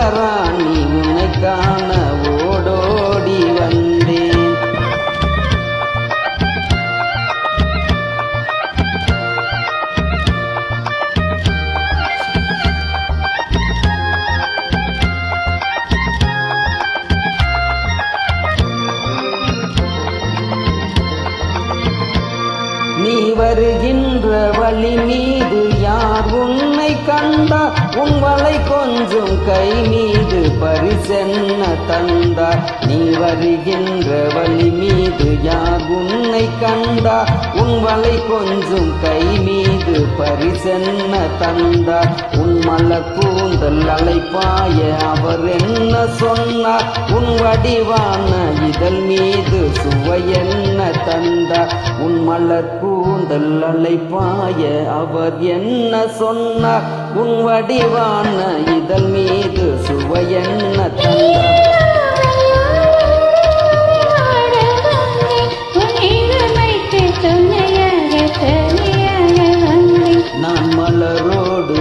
என் மகராணி உன்னை வருகின்ற வழி மீது யார் உன்னை கண்டா? உங்களை கொஞ்சம் கை மீது பரிசென்ன தந்தார் நீ வருகின்ற வழி மீது யார் உன்னை கண்டா? உங்களை கொஞ்சம் கை மீது பரிசென்ன தந்தார் உன் மலர் கூந்தல் அலை அலைப்பாய அவர் என்ன சொன்னார்? உன் வடிவான இதழ் மீது சுவை என்ன தந்தார்? உன் மலர் கூந்தல் அலைப்பாய அவர் என்ன சொன்னார்? உன் வடிவான இதழ் மீது சுவை என்ன தந்தார்? நான் மலரோடு